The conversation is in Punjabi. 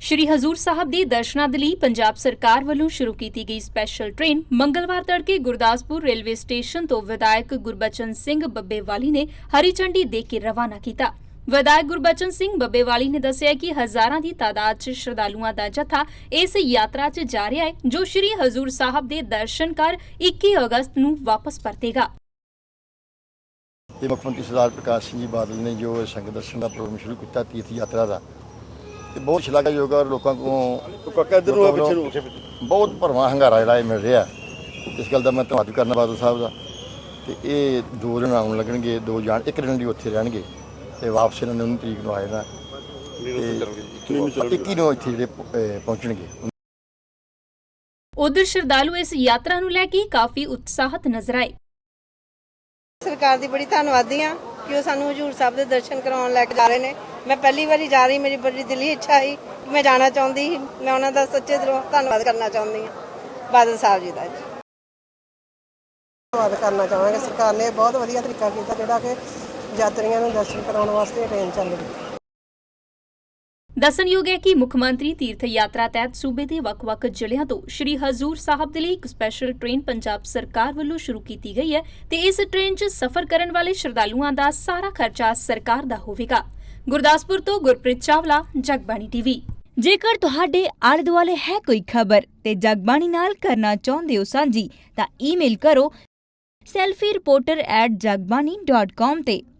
ਸ਼੍ਰੀ ਹਜ਼ੂਰ ਸਾਹਿਬ ਦੇ ਦਰਸ਼ਨਾਂ ਦੇ ਲਈ ਪੰਜਾਬ ਸਰਕਾਰ ਵੱਲੋਂ ਸ਼ੁਰੂ ਕੀਤੀ ਗਈ ਸਪੈਸ਼ਲ ਟ੍ਰੇਨ ਮੰਗਲਵਾਰ ਤੜਕੇ ਗੁਰਦਾਸਪੁਰ ਰੇਲਵੇ ਸਟੇਸ਼ਨ ਤੋਂ ਵਿਧਾਇਕ ਗੁਰਬਚਨ ਸਿੰਘ ਬੱਬੇਵਾਲੀ ਨੇ ਹਰੀ ਝੰਡੀ ਦੇ ਕੇ ਰਵਾਨਾ ਕੀਤਾ। ਵਿਧਾਇਕ ਗੁਰਬਚਨ ਸਿੰਘ ਬੱਬੇਵਾਲੀ ਨੇ ਦੱਸਿਆ ਕਿ ਹਜ਼ਾਰਾਂ ਦੀ ਤਾਦਾਦ 'ਚ ਸ਼ਰਧਾਲੂਆਂ ਦਾ ਜਥਾ ਇਸ ਯਾਤਰਾ 'ਚ ਜਾ ਰਿਹਾ ਹੈ, ਜੋ ਸ਼੍ਰੀ ਹਜ਼ੂਰ ਸਾਹਿਬ ਦੇ ਦਰਸ਼ਨ ਕਰ 21 ਅਗਸਤ ਨੂੰ ਵਾਪਸ ਪਰਤੇਗਾ। ਇਹ ਮੁੱਖ ਮੰਤਰੀ ਸਰਦਾਰ ਪ੍ਰਕਾਸ਼ ਸਿੰਘ ਜੀ ਬਾਦਲ ਨੇ ਜੋ ਸੰਗਤ ਦਰਸ਼ਨ ਦਾ ਪ੍ਰੋਗਰਾਮ ਸ਼ੁਰੂ ਕੀਤਾ ਤੀਰਥ ਯਾਤਰਾ ਦਾ ਤੇ ਬਹੁਤ ਸ਼ਲਾਘਾਯੋਗ ਔਰ ਲੋਕਾਂ ਕੋਲ। ਕਾਕਾ ਇੱਧਰ ਨੂੰ ਆ ਪਿੱਛੇ ਨੂੰ ਬਹੁਤ ਭਰਵਾਂ ਹੰਗਾਰਾ ਜਿਹੜਾ ਇਹ ਮਿਲ ਰਿਹਾ। ਇਸ ਗੱਲ ਦਾ ਮੈਂ ਧੰਨਵਾਦ ਕਰਨਾ ਬਾਦਲ ਸਾਹਿਬ ਦਾ। ਤੇ ਇਹ ਦੋ ਦਿਨ ਆਉਣ ਲੱਗਣਗੇ ਦੋ ਜਾਣ ਇੱਕ ਦਿਨ ਲਈ ਉੱਥੇ ਰਹਿਣਗੇ ਤੇ ਵਾਪਸ ਇਹਨਾਂ ਨੇ 19 ਤਰੀਕ ਨੂੰ ਆ ਜਾਣਾ। ਤੇ 21 ਨੂੰ ਇੱਥੇ ਜਿਹੜੇ ਪਹੁੰਚਣਗੇ। ਉਧਰ ਸ਼ਰਧਾਲੂ ਇਸ ਯਾਤਰਾ ਨੂੰ ਲੈ ਕੇ ਕਾਫੀ ਉਤਸ਼ਾਹਤ ਨਜ਼ਰ ਆਏ। ਸਰਕਾਰ ਦੀ ਬੜੀ ਧੰਨਵਾਦੀ ਆ ਕਿ ਉਹ ਸਾਨੂੰ ਹਜੂਰ ਸਾਹਿਬ ਦੇ ਦਰਸ਼ਨ ਕਰਾਉਣ ਲੈ ਕੇ ਜਾ ਰਹੇ ਨੇ। ਮੈਂ ਪਹਿਲੀ ਵਾਰੀ ਜਾ ਰਹੀ ਮੇਰੀ ਬੜੀ ਦਿਲੀ ਇੱਛਾ ਕਿ ਮੈਂ ਜਾਣਾ ਚਾਹੁੰਦੀ ਸੀ। ਮੈਂ ਉਹਨਾਂ ਦਾ ਸੱਚੇ ਦਿਲੋਂ ਧੰਨਵਾਦ ਕਰਨਾ ਚਾਹੁੰਦੀ ਹਾਂ। ਬਾਦਲ ਸਾਹਿਬ ਜੀ ਦਾ ਜੀ। ਧੰਨਵਾਦ ਕਰਨਾ ਚਾਹਾਂਗੇ। ਸਰਕਾਰ ਨੇ ਬਹੁਤ ਵਧੀਆ ਤਰੀਕਾ ਕੀਤਾ ਜਿਹੜਾ ਕਿ ਯਾਤਰੀਆਂ ਨੂੰ ਦਰਸ਼ਨ ਕਰਾਉਣ ਵਾਸਤੇ ਟ੍ਰੇਨ ਚੱਲ ਰਹੀ। ਦੱਸਣਯੋਗ ਹੈ ਕਿ ਮੁੱਖ ਮੰਤਰੀ ਤੀਰਥ ਯਾਤਰਾ ਤਹਿਤ ਸੂਬੇ ਦੇ ਵੱਖ-ਵੱਖ ਜ਼ਿਲ੍ਹਿਆਂ ਤੋਂ ਸ਼੍ਰੀ ਹਜ਼ੂਰ ਸਾਹਿਬ ਦੇ ਲਈ ਇੱਕ ਸਪੈਸ਼ਲ ਟ੍ਰੇਨ ਪੰਜਾਬ ਸਰਕਾਰ ਵੱਲੋਂ ਸ਼ੁਰੂ ਕੀਤੀ ਗਈ ਹੈ ਤੇ ਇਸ ਟ੍ਰੇਨ 'ਚ ਸਫ਼ਰ ਕਰਨ ਵਾਲੇ ਸ਼ਰਧਾਲੂਆਂ ਦਾ ਸਾਰਾ ਖਰਚਾ ਸਰਕਾਰ ਦਾ ਹੋਵੇਗਾ। ਗੁਰਦਾਸਪੁਰ ਤੋਂ ਗੁਰਪ੍ਰੀਤ ਚਾਵਲਾ, ਜਗਬਾਣੀ ਟੀਵੀ। ਜੇਕਰ ਤੁਹਾਡੇ ਆਲੇ ਦੁਆਲੇ ਹੈ ਕੋਈ ਖਬਰ ਤੇ ਜਗਬਾਣੀ ਨਾਲ ਕਰਨਾ ਚਾਹੁੰਦੇ ਹੋ ਸਾਂਝੀ, ਤਾਂ ਈਮੇਲ ਕਰੋ selfie reporter@jagbani.com ਤੇ।